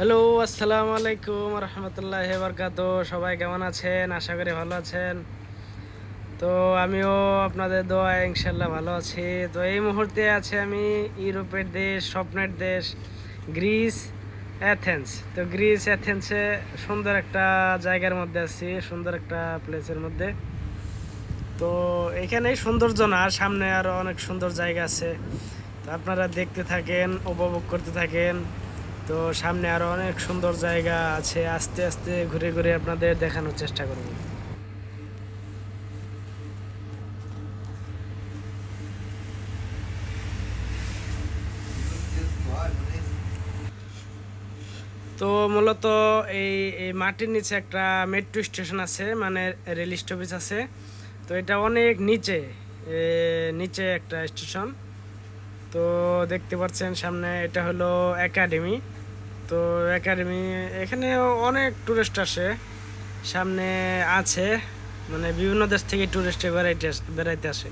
Hello, আসসালামু আলাইকুম রহমতুল্লাহ বরকাত। সবাই কেমন আছেন? আশা করি ভালো আছেন। তো আমিও আপনাদের দোয়া ইনশাল্লাহ ভালো আছি। তো এই মুহূর্তে আছে আমি ইউরোপের দেশ, স্বপ্নের দেশ, গ্রিস, অ্যাথেন্স। তো গ্রিস, অ্যাথেন্সে সুন্দর একটা জায়গার মধ্যে আছি, সুন্দর একটা প্লেসের মধ্যে। তো এখানেই সৌন্দর্য না, সামনে আরও অনেক সুন্দর জায়গা আছে। তো আপনারা দেখতে থাকেন, উপভোগ করতে থাকেন। তো সামনে আরও অনেক সুন্দর জায়গা আছে। আস্তে আস্তে ঘুরে ঘুরে আপনাদের দেখানোর চেষ্টা করব। তো মূলত এই এই মাটির নিচে একটা মেট্রো স্টেশন আছে মানে রেল স্টপেজ আছে। তো এটা অনেক নিচে নিচে একটা স্টেশন তো দেখতে পাচ্ছেন সামনে এটা হলো একাডেমি তো একাডেমি, এখানে অনেক টুরিস্ট আসে। সামনে আছে মানে বিভিন্ন দেশ থেকে টুরিস্টে বেড়াইতে বেড়াইতে আসে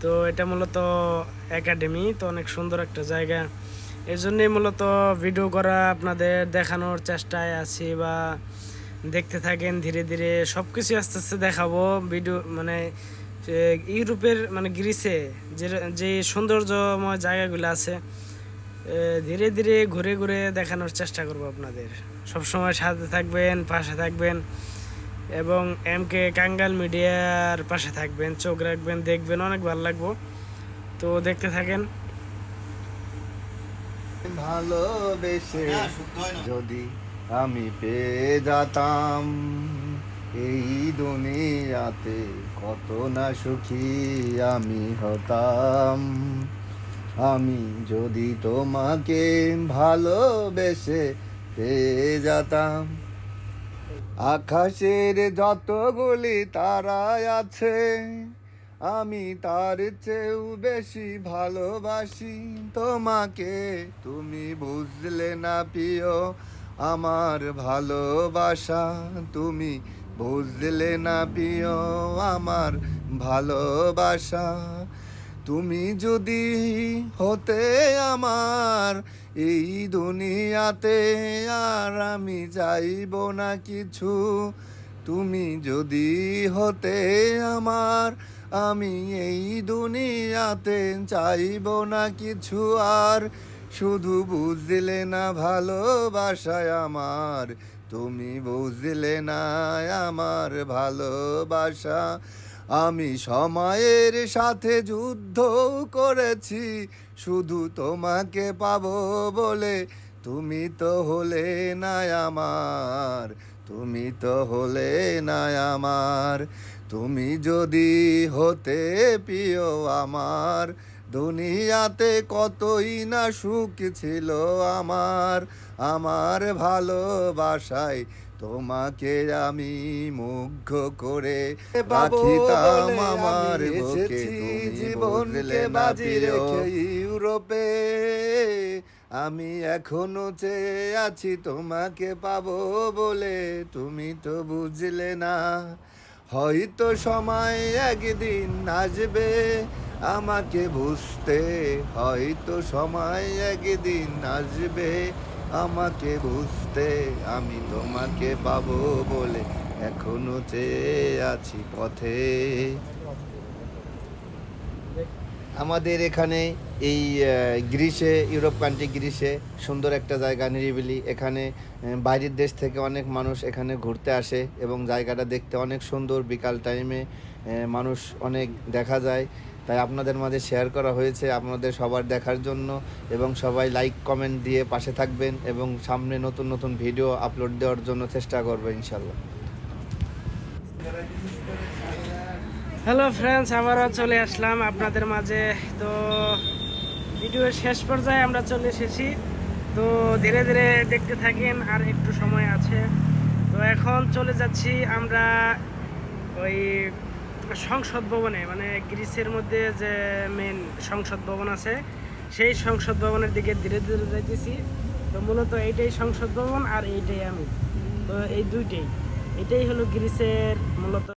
তো এটা মূলত একাডেমি, তো অনেক সুন্দর একটা জায়গা। এই জন্যই মূলত ভিডিও করা, আপনাদের দেখানোর চেষ্টায় আছি বা দেখতে থাকেন ধীরে ধীরে। সব কিছু আস্তে আস্তে দেখাবো। ভিডিও মানে ইউরোপের মানে গ্রিসে যে যে সৌন্দর্যময় জায়গাগুলো আছে ধীরে ধীরে ঘুরে ঘুরে দেখানোর চেষ্টা করব আপনাদের। সবসময় সাথে থাকবেন পাশে থাকবেন এবং এম কে কাঙ্গাল মিডিয়ার পাশে থাকবেন চোখ রাখবেন দেখবেন অনেক ভালো লাগবো। তো দেখতে থাকেন। ভালোবেসে যদি আমি পেয়ে যেতাম এই দুনিয়াতে কত না সুখী আমি হতাম। আমি যদি তোমাকে ভালোবেসে পেয়ে যেতাম, আকাশের যতগুলি তারায় আছে, আমি তার চেয়েও বেশি ভালোবাসি। তোমাকে তুমি বুঝলে না প্রিয়, আমার ভালোবাসা তুমি বুঝলে না প্রিয়, আমার ভালোবাসা তুমি যদি হতে আমার এই দুনিয়াতে, আর আমি চাইব না কিছু। তুমি যদি হতে আমার, আমি এই দুনিয়াতে চাইব না কিছু। আর শুধু বুঝলে না ভালোবাসায় আমার, তুমি বুঝলে না আমার ভালোবাসা। আমি সময়ের সাথে যুদ্ধ করেছি, শুধু তোমাকে পাবো বলে। তুমি তো হলে না আমার, তুমি তো হলে না আমার। তুমি যদি হতে প্রিয় আমার, দুনিয়াতে কতই না সুখ ছিল আমার। আমার ভালোবাসায় তোমাকে আমি মুগ্ধ করে রাখিতাম আমার বুকে জীবনকে বাজি রেখে ইউরোপে। আমি এখনও চেয়ে আছি তোমাকে পাবো বলে তুমি তো বুঝলে না। হয়তো সময় একদিন আসবে আমাকে বুঝতে হয়তো সময় একদিন আসবে আমাকে বুঝতে আমি তোমাকে পাবো বলে এখনও চেয়ে আছি পথে। আমাদের এখানে এই গ্রিসে ইউরোপ কান্ট্রি গ্রিসে সুন্দর একটা জায়গা নিরিবিলি। এখানে বাইরের দেশ থেকে অনেক মানুষ এখানে ঘুরতে আসে এবং জায়গাটা দেখতে অনেক সুন্দর। বিকাল টাইমে মানুষ অনেক দেখা যায়। তাই আপনাদের মাঝে শেয়ার করা হয়েছে আপনাদের সবার দেখার জন্য এবং সবাই লাইক কমেন্ট দিয়ে পাশে থাকবেন এবং সামনে নতুন নতুন ভিডিও আপলোড দেওয়ার জন্য চেষ্টা করবে ইনশাল্লাহ। হ্যালো ফ্রেন্ডস আবারও চলে আসলাম আপনাদের মাঝে। তো ভিডিওর শেষ পর্যায়ে আমরা চলে এসেছি। তো ধীরে ধীরে দেখতে থাকেন আর একটু সময় আছে। তো এখন চলে যাচ্ছি আমরা ওই সংসদ ভবনে মানে গ্রিসের মধ্যে যে মেন সংসদ ভবন আছে, সেই সংসদ ভবনের দিকে ধীরে ধীরে যাইতেছি। তো মূলত এইটাই সংসদ ভবন আর এইটাই আমি। তো এই দুইটাই। এটাই হলো গ্রিসের মূলত